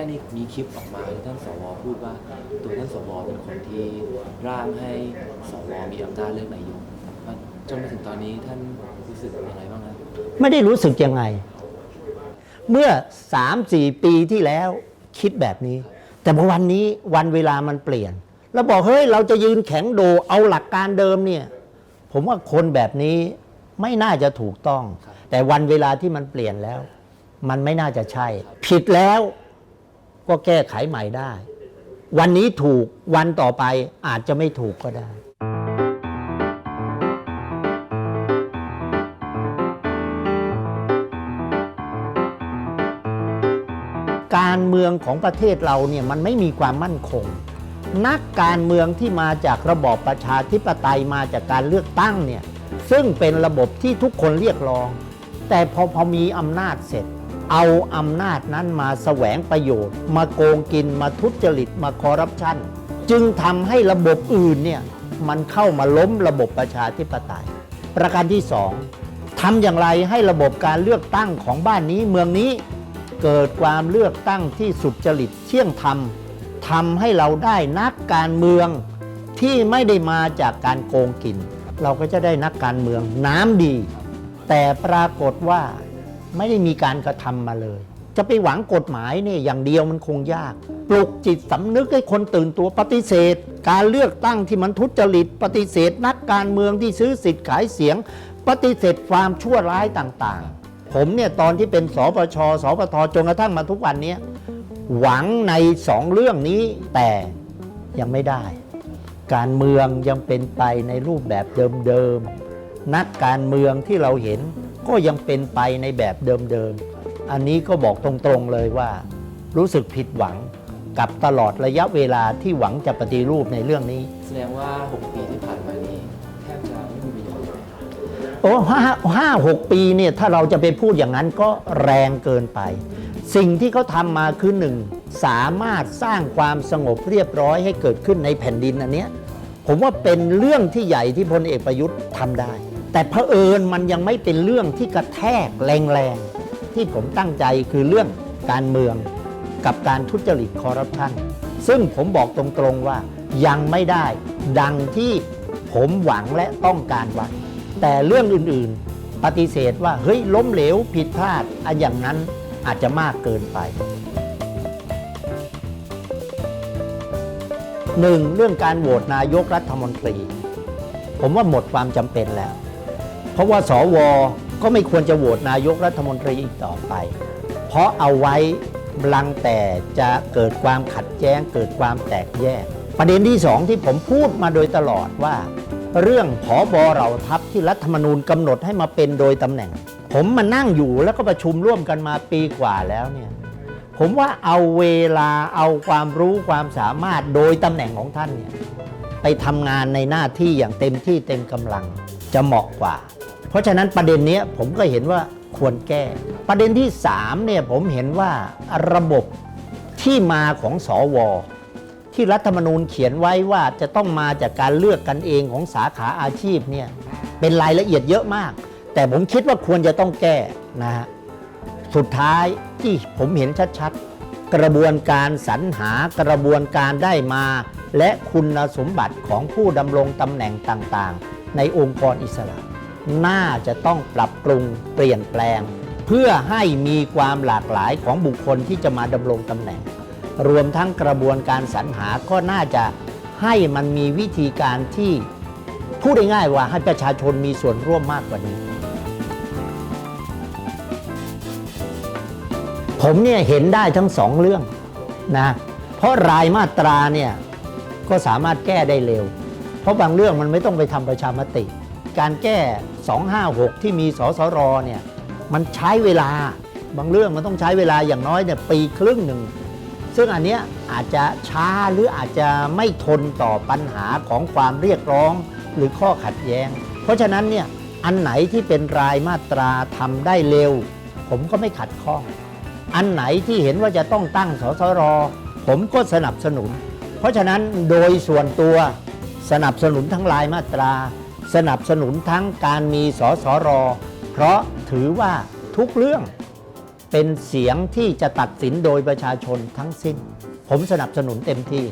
กนี่มีคลิปออกมาที่ท่านสวพูดว่า ตัวท่านสวเป็นคนที่ร่างให้สวมีอำนาจเลือกนายกว่าจนมาถึงตอนนี้ท่านรู้สึกยังไงบ้างครับไม่ได้รู้สึกยังไง เมื่อสามสี่ปีที่แล้วคิดแบบนี้ แต่พอวันนี้วันเวลามันเปลี่ยน แล้วบอกเฮ้ยเราจะยืนแข็งโดเอาหลักการเดิมเนี่ยผมว่าคนแบบนี้ไม่น่าจะถูกต้องครับแต่วันเวลาที่มันเปลี่ยนแล้ว มันไม่น่าจะใช่ ผิดแล้ว ก็แก้ไขใหม่ได้ วันนี้ถูกวันต่อไปอาจจะไม่ถูกก็ได้การเมืองของประเทศเราเนี่ยมันไม่มีความมั่นคง นักการเมืองที่มาจากระบอบประชาธิปไตยมาจากการเลือกตั้งเนี่ยซึ่งเป็นระบบที่ทุกคนเรียกร้อง แต่พอพอมีอำนาจเสร็จ เอาอำนาจนั้นมาแสวงประโยชน์ มาโกงกินมาทุจริตมาคอร์รัปชันจึงทำให้ระบบอื่นเนี่ยมันเข้ามาล้มระบบประชาธิปไตย ประการที่สองทำอย่างไรให้ระบบการเลือกตั้งของบ้านนี้เมืองนี้ เกิดความเลือกตั้งที่สุจริตเที่ยงธรรมทำให้เราได้นักการเมืองที่ไม่ได้มาจากการโกงกิน เราก็จะได้นักการเมืองน้ำดี แต่ปรากฏว่า ไม่ได้มีการกระทำมาเลย จะไปหวังกฎหมายเนี่ยอย่างเดียวมันคงยาก ปลุกจิตสำนึกให้คนตื่นตัวปฏิเสธ การเลือกตั้งที่มันทุจริต ปฏิเสธ นักการเมืองที่ซื้อสิทธิ์ขายเสียง ปฏิเสธความชั่วร้ายต่างๆ ผมเนี่ยตอนที่เป็นสปชสปทจนกระทั่งมาทุกวันนี้หวังในสองเรื่องนี้แต่ยังไม่ได้ การเมืองยังเป็นไปในรูปแบบเดิมๆนักการเมืองที่เราเห็น ก็ยังเป็นไปในแบบเดิมๆ อันนี้ก็บอกตรงๆเลยว่า รู้สึกผิดหวังกับตลอดระยะเวลาที่หวังจะปฏิรูปในเรื่องนี้ แสดงว่า 6 ปีที่ผ่านมานี้แทบจะไม่มีประโยชน์เลยครับโอ้ห้าห้าหกปีเนี่ยถ้าเราจะไปพูดอย่างนั้นก็แรงเกินไป สิ่งที่เขาทำมาคือหนึ่งสามารถสร้างความสงบเรียบร้อยให้เกิดขึ้นในแผ่นดินอันเนี้ยผมว่าเป็นเรื่องที่ใหญ่ที่พลเอกประยุทธ์ทำได้ แต่เผอิญมันยังไม่เป็นเรื่องที่กระแทกแรงๆ ที่ผมตั้งใจคือเรื่องการเมืองกับการทุจริตคอร์รัปชันซึ่งผมบอกตรงๆว่ายังไม่ได้ดังที่ผมหวังและต้องการไว้แต่เรื่องอื่นๆ ปฏิเสธว่าเฮ้ยล้มเหลวผิดพลาดอันอย่างนั้นอาจจะมากเกินไปหนึ่งเรื่องการโหวตนายกรัฐมนตรี ผมว่าหมดความจำเป็นแล้ว ราะว่าสวก็ไม่ควรจะโหวตนายกรัฐมนตรีอีกต่อไป เพราะเอาไว้ลังแต่จะเกิดความขัดแย้งเกิดความแตกแยก ประเด็นที่สองที่ผมพูดมาโดยตลอดว่า เรื่องผอบอเหล่าทัพที่รัฐธรรมนูญกำหนดให้มาเป็นโดยตำแหน่ง ผมมานั่งอยู่แล้วก็ประชุมร่วมกันมาปีกว่าแล้วเนี่ยผมว่าเอาเวลาเอาความรู้ความสามารถโดยตำแหน่งของท่านเนี่ยไปทำงานในหน้าที่อย่างเต็มที่เต็มกำลังจะเหมาะกว่า เพราะฉะนั้นประเด็นนี้ผมก็เห็นว่าควรแก้ ประเด็นที่3เนี่ยผมเห็นว่าระบบที่มาของสวที่รัฐธรรมนูญเขียนไว้ว่าจะต้องมาจากการเลือกกันเองของสาขาอาชีพเนี่ยเป็นรายละเอียดเยอะมาก แต่ผมคิดว่าควรจะต้องแก้นะฮะสุดท้ายที่ผมเห็นชัดๆ กระบวนการสรรหากระบวนการได้มา และคุณสมบัติของผู้ดำรงตำแหน่งต่างๆ ในองค์กรอิสระ น่าจะต้องปรับปรุงเปลี่ยนแปลง เพื่อให้มีความหลากหลายของบุคคลที่จะมาดำรงตำแหน่ง รวมทั้งกระบวนการสรรหาก็น่าจะให้มันมีวิธีการที่พูดง่ายๆว่าให้ประชาชนมีส่วนร่วมมากกว่านี้ ผมเนี่ยเห็นได้ทั้งสองเรื่องนะเพราะรายมาตราเนี่ยก็สามารถแก้ได้เร็ว เพราะบางเรื่องมันไม่ต้องไปทำประชามติ การแก้ 256 ที่มีสสรเนี่ยมันใช้เวลาบางเรื่องมันต้องใช้เวลาอย่างน้อยเนี่ยปีครึ่งหนึ่ง ซึ่งอันเนี้ยอาจจะช้าหรืออาจจะไม่ทนต่อปัญหาของความเรียกร้องหรือข้อขัดแย้ง เพราะฉะนั้นเนี่ยอันไหนที่เป็นรายมาตราทำได้เร็ว ผมก็ไม่ขัดข้อง อันไหนที่เห็นว่าจะต้องตั้งสสรผมก็สนับสนุน เพราะฉะนั้นโดยส่วนตัวสนับสนุนทั้งรายมาตรา สนับสนุนทั้งการมีสสร เพราะถือว่าทุกเรื่องเป็นเสียงที่จะตัดสินโดยประชาชนทั้งสิ้น ผมสนับสนุนเต็มที่